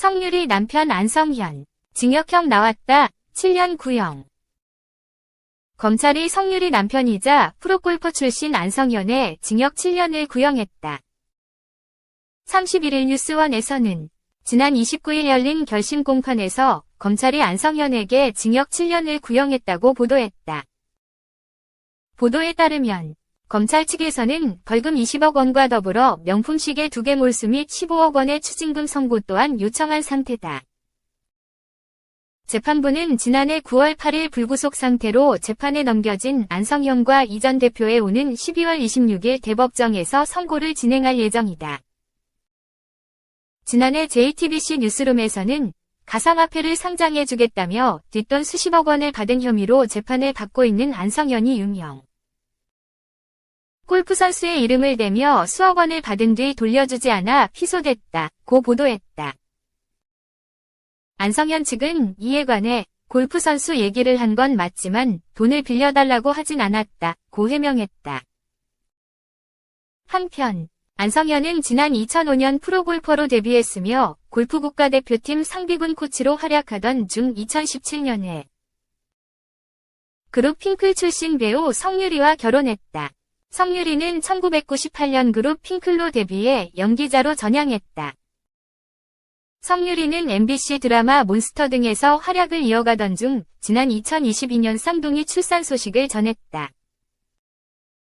성유리 남편 안성현. 징역형 나왔다. 7년 구형. 검찰이 성유리 남편이자 프로골퍼 출신 안성현의 징역 7년을 구형했다. 31일 뉴스원에서는 지난 29일 열린 결심 공판에서 검찰이 안성현에게 징역 7년을 구형했다고 보도했다. 보도에 따르면 검찰 측에서는 벌금 20억 원과 더불어 명품 시계 2개 몰수 및 15억 원의 추징금 선고 또한 요청한 상태다. 재판부는 지난해 9월 8일 불구속 상태로 재판에 넘겨진 안성현과 이 전 대표의 오는 12월 26일 대법정에서 선고를 진행할 예정이다. 지난해 JTBC 뉴스룸에서는 가상화폐를 상장해주겠다며 뒷돈 수십억 원을 받은 혐의로 재판을 받고 있는 안성현이 유명. 골프 선수의 이름을 대며 수억 원을 받은 뒤 돌려주지 않아 피소됐다. 고 보도했다. 안성현 측은 이에 관해 골프 선수 얘기를 한 건 맞지만 돈을 빌려달라고 하진 않았다. 고 해명했다. 한편 안성현은 지난 2005년 프로골퍼로 데뷔했으며 골프 국가대표팀 상비군 코치로 활약하던 중 2017년에 그룹 핑클 출신 배우 성유리와 결혼했다. 성유리는 1998년 그룹 핑클로 데뷔해 연기자로 전향했다. 성유리는 MBC 드라마 몬스터 등에서 활약을 이어가던 중 지난 2022년 쌍둥이 출산 소식을 전했다.